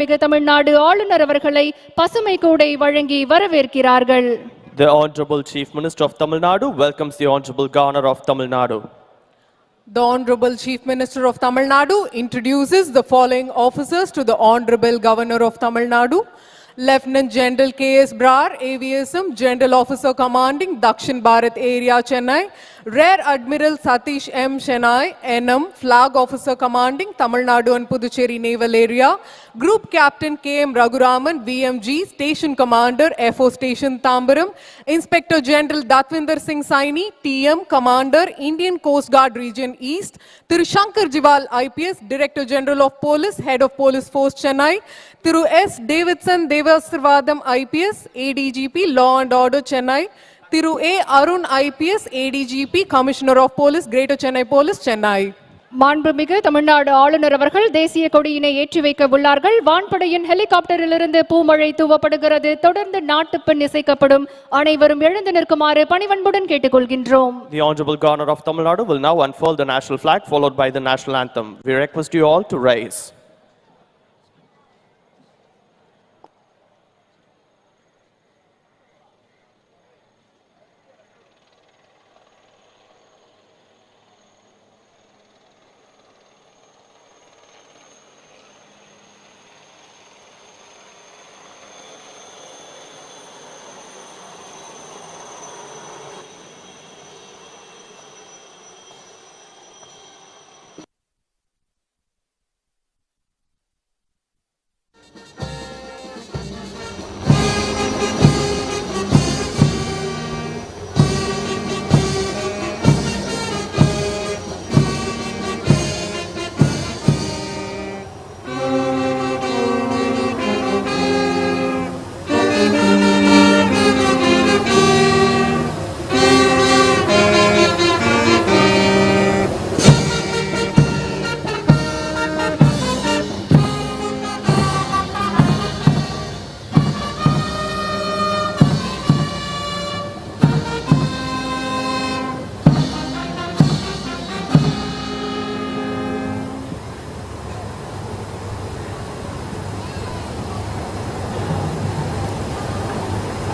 மிகு தமிழ்நாடு ஆளுநர் அவர்களை பசுமை கூடை வழங்கி வரவேற்கிறார்கள் The Honorable Chief Minister of Tamil Nadu welcomes the Honorable Governor of Tamil Nadu. The Honorable Chief Minister of Tamil Nadu introduces the following officers to the Honorable Governor of Tamil Nadu. Lieutenant General K.S. Brar, AVSM, General Officer Commanding Dakshin Bharat Area, Chennai. Rear Admiral Satish M. Chennai, NM, Flag Officer Commanding Tamil Nadu and Puducherry Naval Area. Group Captain K.M. Raghuraman, VMG, Station Commander, FO Station Tambaram. Inspector General Datvinder Singh Saini, TM, Commander, Indian Coast Guard Region East. Thiru Shankar Jival, IPS, Director General of Police, Head of Police Force, Chennai. Thiru S. Davidson Devasrvadam, IPS, ADGP, Law and Order, Chennai. Thiru A. Arun, IPS, ADGP, Commissioner of Police, Greater Chennai Police, Chennai. மாண்புமிகு தமிழ்நாடு ஆளுநர் அவர்கள் தேசிய கொடியினை ஏற்றி வைக்க உள்ளார்கள் வான்படையின் ஹெலிகாப்டரிலிருந்து பூமழை தூவப்படுகிறது தொடர்ந்து நாட்டுப்பெண் இசைக்கப்படும் அனைவரும் எழுந்து நிற்குமாறு பணிவன்புடன் கேட்டுக்கொள்கின்றோம் The Honorable Governor of Tamil Nadu will now unfurl the national flag followed by the national anthem. We request you all to rise.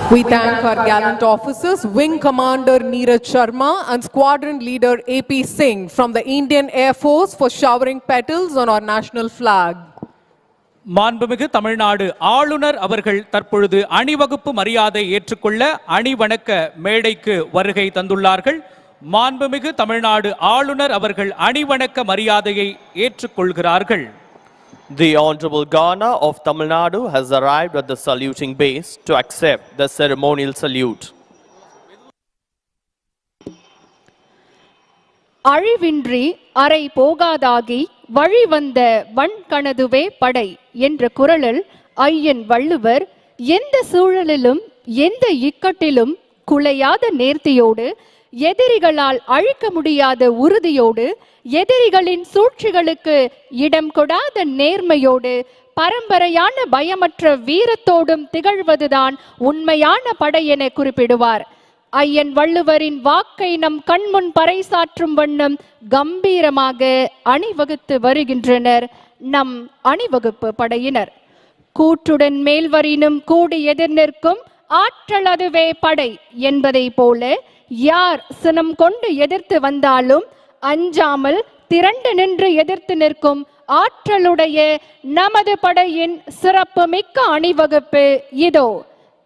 We thank our gallant officers, Wing Commander Neeraj Sharma and Squadron Leader AP Singh from the Indian Air Force for showering petals on our national flag. மாண்புமிகு தமிழ்நாடு ஆளுநர் அவர்கள் தற்பொழுது அணிவகுப்பு மரியாதை ஏற்றுக்கொள்ள அணிவணக்க மேடைக்கு வருகை தந்துள்ளார்கள் மாண்புமிகு தமிழ்நாடு ஆளுநர் அவர்கள் அணிவணக்க மரியாதையை ஏற்றுக்கொள்கிறார்கள் The Honorable Governor of Tamil Nadu has arrived at the saluting base to accept the ceremonial salute. அழிவின்றி அறை போகாதாகி வழி வந்த வன்கணதுவே படை என்ற குரலில் ஐயன் வள்ளுவர் எந்த சூழலிலும் எந்த இக்கட்டிலும் குலையாத நேர்த்தியோடு எதிரிகளால் அழிக்க முடியாத உறுதியோடு எதிரிகளின் சூழ்ச்சிகளுக்கு இடம் கொடாத நேர்மையோடு பரம்பரையான பயமற்ற வீரத்தோடும் திகழ்வதுதான் உண்மையான படை என குறிப்பிடுவார். ஐயன் வள்ளுவரின் வாக்கை நம் கண்முன் பறைசாற்றும் வண்ணம் கம்பீரமாக அணிவகுத்து வருகின்றனர் நம் அணிவகுப்பு படையினர். கூற்றுடன் மேல்வரினும் கூடி எதிர் நிற்கும் ஆற்றல் அதுவே படை என்பதை போல யார் சினம் கொண்டு எதிர்த்து வந்தாலும் அஞ்சாமல் திரண்டு நின்று எதிர்த்து நிற்கும் ஆற்றலுடைய நமது படையின் சிறப்பு மிக்க அணிவகுப்பு இதோ.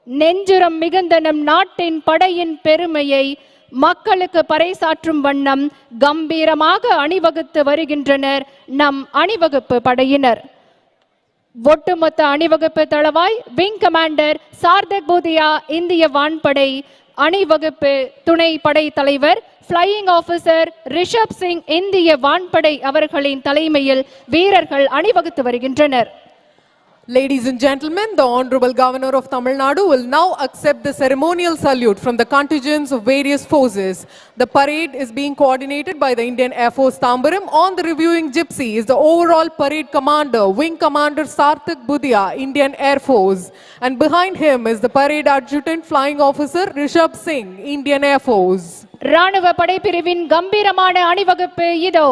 நெஞ்சுரம் மிகுந்த நம் நாட்டின் படையின் பெருமையை மக்களுக்கு பறைசாற்றும் வண்ணம் கம்பீரமாக அணிவகுத்து வருகின்றனர் நம் அணிவகுப்பு படையினர். ஒட்டுமொத்த அணிவகுப்பு தளவாய் விங் கமாண்டர் சார்தக் பூதியா இந்திய வான்படை அணிவகுப்பு துணை படை தலைவர் பிளையிங் ஆபீசர் ரிஷப் சிங் இந்திய வான்படை அவர்களின் தலைமையில் வீரர்கள் அணிவகுத்து வருகின்றனர். Ladies and gentlemen, the Honorable Governor of Tamil Nadu will now accept the ceremonial salute from the contingents of various forces. The parade is being coordinated by the Indian Air Force Tambaram. On the reviewing gypsy is the overall parade commander, Wing Commander Sarthak Budia, Indian Air Force. And behind him is the parade adjutant, Flying Officer Rishabh Singh, Indian Air Force. ராணுவ படைப்பிரிவின் கம்பீரமான அணிவகுப்பு இதோ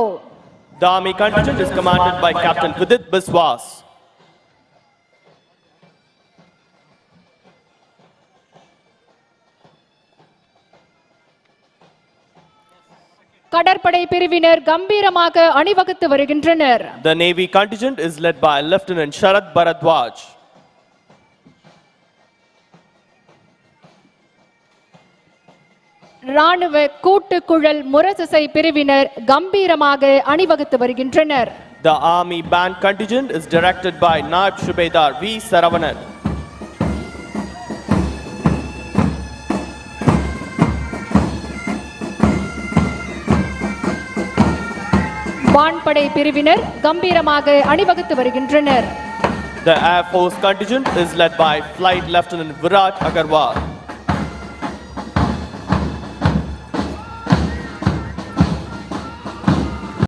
The army contingent is commanded by Captain Vidit Biswas. கடற்படை பிரிவினர் கம்பீரமாக அணிவகுத்து வருகின்றனர் The Navy contingent is led by Lieutenant Sharad Bharadwaj. ராணுவ கூட்டுக்குழல் முரசிசை பிரிவினர் கம்பீரமாக அணிவகுத்து வருகின்றனர் The Army Band contingent is directed by Naib Shubedar V. Saravanan. வான்படை பிரிவினர் கம்பீரமாக அணிவகுத்து வருகின்றனர் The Air Force contingent is led by Flight Lieutenant Virat Agarwal.